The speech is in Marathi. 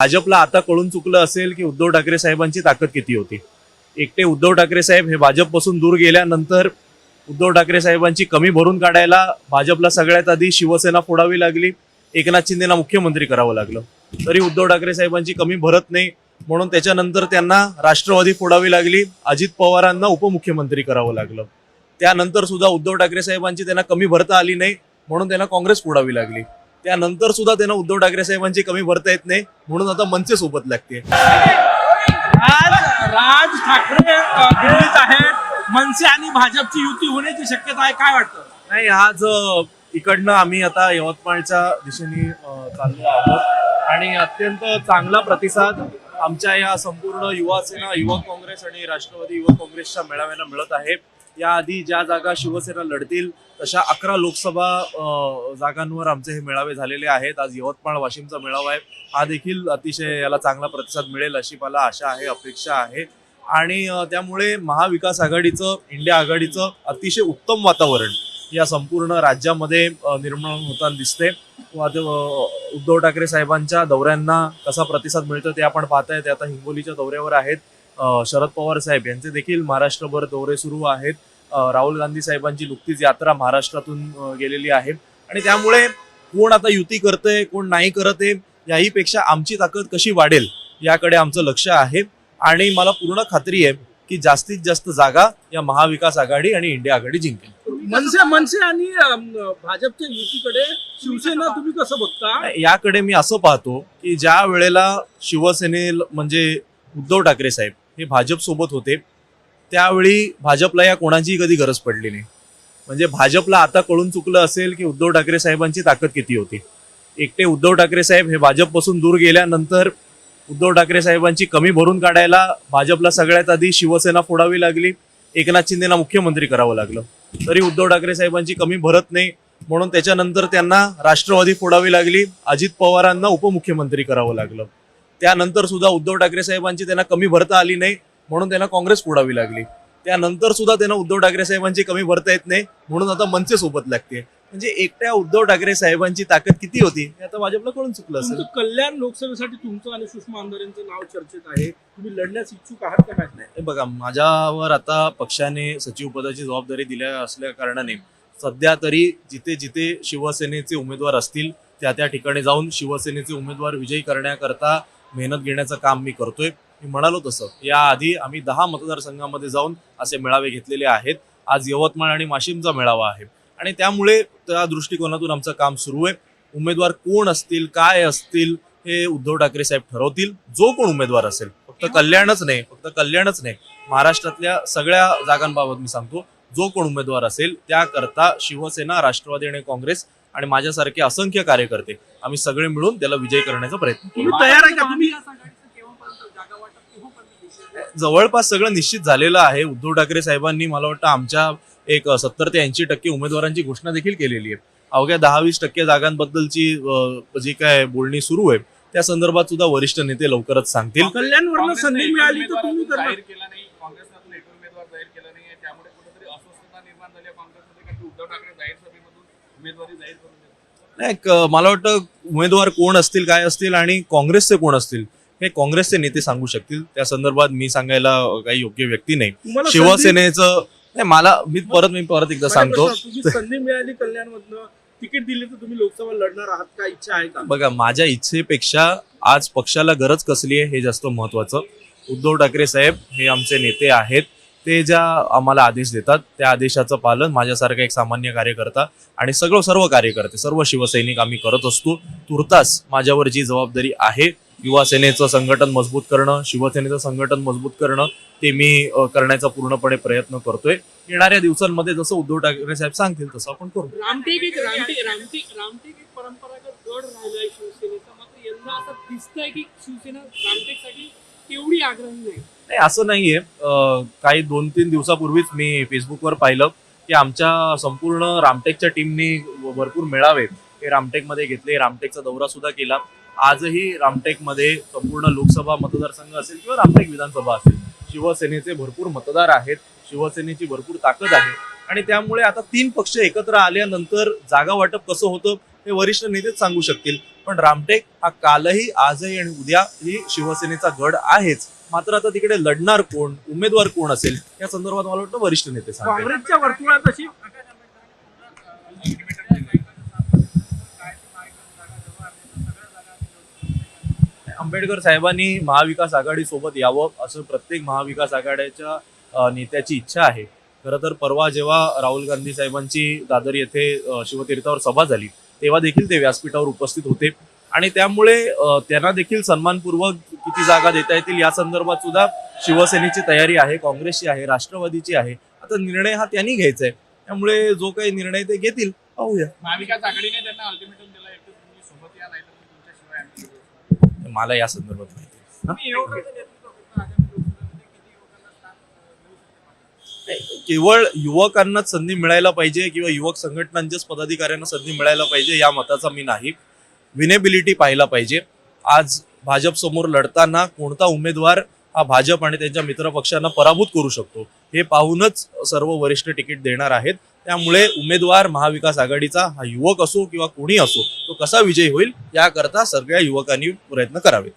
भाजपला आता कळून चुकलं असेल की उद्धव ठाकरे साहेबांची ताकद किती होती. एकटे उद्धव ठाकरे साहेब हे भाजपपासून दूर गेल्यानंतर उद्धव ठाकरे साहेबांची कमी भरून काढायला भाजपला सगळ्यात आधी शिवसेना फोडावी लागली एकनाथ शिंदेना मुख्यमंत्री करावं लागलं. तरी उद्धव ठाकरे साहेबांची कमी भरत नाही म्हणून त्याच्यानंतर त्यांना राष्ट्रवादी फोडावी लागली अजित पवारांना उपमुख्यमंत्री करावं लागलं. त्यानंतर सुद्धा उद्धव ठाकरे साहेबांची त्यांना कमी भरता आली नाही म्हणून त्यांना काँग्रेस फोडावी लागली. त्यानंतर सुद्धा त्यांना उद्धव ठाकरे साहेबांची कमी भरता येत नाही. म्हणून आता मनसे सोबत लागते. आज राज ठाकरे दिल्लीत आहेत मनसे आणि भाजपची युती होण्याची शक्यता आहे. काय वाटतं? नाही आज इकडनं आम्ही आता यवतमाळच्या दिशेने चाललो आहोत. आणि अत्यंत चांगला प्रतिसाद आमच्या या संपूर्ण युवा सेना युवक काँग्रेस आणि राष्ट्रवादी युवक काँग्रेसच्या मेळाव्याला मिळत आहे. याआधी ज्या जागा शिवसेना लढतील तशा अकरा लोकसभा जागांवर आमचे हे मेळावे झालेले आहेत. आज यवतमाळ वाशिमचा मेळावा आहे. हा देखील अतिशय याला चांगला प्रतिसाद मिळेल अशी मला आशा आहे अपेक्षा आहे. आणि त्यामुळे महाविकास आघाडीचं इंडिया आघाडीचं अतिशय उत्तम वातावरण या संपूर्ण राज्यामध्ये निर्माण होताना दिसते. उद्धव ठाकरे साहेबांच्या दौऱ्यांना कसा प्रतिसाद मिळतो ते आपण पाहताय. ते आता हिंगोलीच्या दौऱ्यावर आहेत. शरद पवार साहेब यांचे देखील महाराष्ट्रभर दौरे सुरू आहेत. राहुल गांधी साहेबांची नुकतीच यात्रा महाराष्ट्रातून गेलेली आहे. आणि त्यामुळे कोण आता युती करतंय कोण नाही करत आहे याही पेक्षा आमची ताकद कशी वाढेल याकडे आमचं लक्ष आहे. आणि मला पूर्ण खात्री आहे की जास्तीत जास्त जागा या महाविकास आघाडी आणि इंडिया आघाडी जिंकेल. मनसे मनसे आणि भाजपच्या युतीकडे शिवसेना तुम्ही कसं बघता? याकडे मी असं पाहतो की ज्या वेळेला शिवसेने म्हणजे उद्धव ठाकरे साहेब हे भाजप सोबत होते त्यावेळी भाजपला या कोणाचीही कधी गरज पडली नाही. म्हणजे भाजपला आता कळून चुकलं असेल की उद्धव ठाकरे साहेबांची ताकद किती होती. एकटे उद्धव ठाकरे साहेब हे भाजपपासून दूर गेल्यानंतर उद्धव ठाकरे साहेबांची कमी भरून काढायला भाजपला सगळ्यात आधी शिवसेना फोडावी लागली एकनाथ शिंदेना मुख्यमंत्री करावं लागलं. तरी उद्धव ठाकरे साहेबांची कमी भरत नाही म्हणून त्याच्यानंतर त्यांना राष्ट्रवादी फोडावी लागली अजित पवारांना उपमुख्यमंत्री करावं लागलं. त्यानंतर सुद्धा उद्धव ठाकरे साहेबांची त्यांना कमी भरता आली नाही म्हणून त्यांना काँग्रेस फोडावी लागली. त्यानंतर सुद्धा त्यांना उद्धव ठाकरे साहेबांची कमी भरता येत नाही म्हणून आता मनसे सोबत लागते. म्हणजे एकट्या उद्धव ठाकरे साहेबांची ताकद किती होती हे आता भाजपला कळून चुकलं असेल. कल्याण लोकसभेसाठी तुमचं आणि सुषमा अंधारेंचं नाव चर्चेत आहे. तुम्ही लढण्यास इच्छुक आहात का काय हे बघा माझ्यावर आता पक्षाने सचिव पदाची जबाबदारी दिल्या असल्या कारणाने सध्या तरी जिथे जिथे शिवसेनेचे उमेदवार असतील त्या त्या ठिकाणी जाऊन शिवसेनेचे उमेदवार विजयी करण्याकरता मेहनत घेण्याचं काम मी करतोय. मी म्हणालो तसं. याआधी आम्ही दहा मतदारसंघामध्ये जाऊन असे मेळावे घेतलेले आहेत. आज यवतमाळ आणि वाशिमचा मेळावा आहे. आणि त्यामुळे त्या दृष्टिकोनातून आमचं काम सुरू आहे. उमेदवार कोण असतील काय असतील हे उद्धव ठाकरे साहेब ठरवतील. जो कोण उमेदवार असेल फक्त कल्याणच नाही फक्त कल्याणच नाही महाराष्ट्रातल्या सगळ्या जागांबाबत मी सांगतो. जो कोण उमेदवार असेल त्याकरता शिवसेना राष्ट्रवादी आणि काँग्रेस आणि माझ्यासारखे असंख्य कार्यकर्ते आम्ही सगळे मिळून त्याला विजय करण्याचा प्रयत्न तयार आहे का? तुम्ही जवळपास सगळं निश्चित झालेलं आहे. उद्धव ठाकरे साहेबांनी मला वाटतं आमच्या एक सत्तर ते ऐंशी टक्के उमेदवारांची घोषणा देखील केलेली आहे. अवघ्या दहा वीस टक्के जागांबद्दलची जी काय बोलणी सुरू आहे त्या संदर्भात सुद्धा वरिष्ठ नेते लवकरच सांगतील. कल्याणवरनं संधी मिळाली तर तुम्ही करणार. जाहीर केला नाही. काँग्रेसनं एक उमेदवार जाहीर केला नाही. त्यामुळे कुठेतरी अस्वस्थता निर्माण झाली आहे. काँग्रेसमध्ये कारण की उद्धव ठाकरे जाहीर सभेमधून उमेदवारी जाहीर करून देतात नाही क- मला वाटतं उमेदवार कोण असतील काय असतील आणि काँग्रेसचे कोण असतील हे काँग्रेसचे नेते सांगू शकतील? त्या संदर्भात मी सांगायला काही योग्य व्यक्ती नाही. तुम्हाला शिवसेनेचं नाही मला मी परत मी परत एकदा सांगतो. संधी मिळाली कल्याणमधनं तिकीट दिली तर तुम्ही लोकसभा लढणार आहात का? इच्छा आहे का? बघा माझ्या इच्छेपेक्षा आज पक्षाला गरज कसली आहे हे जास्त महत्वाचं. उद्धव ठाकरे साहेब हे आमचे नेते आहेत. ते ज्या आम्हाला आदेश देतात त्या आदेशाचं पालन माझ्यासारखा एक सामान्य कार्यकर्ता आणि सगळं सर्व कार्यकर्ते सर्व शिवसैनिक आम्ही करत असतो. तुर्तास माझ्यावर जी जबाबदारी आहे युवा सेनेचं संघटन मजबूत करणं शिवसेनेचं संघटन मजबूत करणं ते मी करण्याचा पूर्णपणे प्रयत्न करतोय. येणाऱ्या दिवसांमध्ये जसं उद्धव ठाकरे साहेब सांगतील तसं आपण करू. नाही. असं नाहीये. काही दोन तीन दिवसापूर्वीच मी फेसबुकवर पाहिलं की आमच्या संपूर्ण रामटेकच्या टीमनी भरपूर मेळावे हे रामटेकमध्ये घेतले. रामटेकचा दौरा सुद्धा केला. आजही रामटेकमध्ये संपूर्ण लोकसभा मतदारसंघ असेल किंवा रामटेक विधानसभा असेल शिवसेनेचे भरपूर मतदार आहेत. शिवसेनेची भरपूर ताकद आहे. आणि त्यामुळे आता तीन पक्ष एकत्र आल्यानंतर जागा वाटप कसं होतं हे वरिष्ठ नेतेच सांगू शकतील. पण रामटेक हा कालही आजही आणि उद्या ही शिवसेनेचा गड आहेच. मात्र आता तिकडे लढणार कोण उमेदवार कोण असेल या संदर्भात मला वाटतं वरिष्ठ नेते सांगतील काँग्रेसच्या वर्तुळात अशी आंबेडकर साहेबांनी महाविकास आघाडी सोबत यावं असं प्रत्येक महाविकास आघाडीच्या नेत्याची इच्छा आहे. खरं तर परवा जेव्हा राहुल गांधी साहेबांची दादर येथे शिवतीर्थावर सभा झाली तेव्हा देखील ते व्यासपीठावर उपस्थित होते. आणि त्यामुळे त्यांना देखील सन्मानपूर्वक किती जागा देता येतील या संदर्भात सुद्धा शिवसेनेची तयारी आहे काँग्रेसची आहे राष्ट्रवादीची आहे. आता निर्णय हा त्यांनी घ्यायचा आहे. त्यामुळे जो काही निर्णय ते घेतील पाहूया. महाविकास आघाडीने त्यांना अल्टिमेटम दिला सोबत या नाही मला या संदर्भात माहिती केवळ युवकांनाच संधी मिळायला पाहिजे किंवा युवक संघटनांच्याच पदाधिकाऱ्यांना संधी मिळायला पाहिजे या मताचा मी नाही. विनेबिलिटी पाहायला पाहिजे. आज भाजप समोर लढताना कोणता उमेदवार हा भाजप आणि त्यांच्या मित्र पक्षांना पराभूत करू शकतो हे पाहूनच सर्व वरिष्ठ तिकीट देणार आहेत. त्यामुळे उमेदवार महाविकास आघाडीचा हा युवक असो किंवा कोणी असो तो कसा विजयी होईल याकरता सगळ्या युवकांनी प्रयत्न करावे.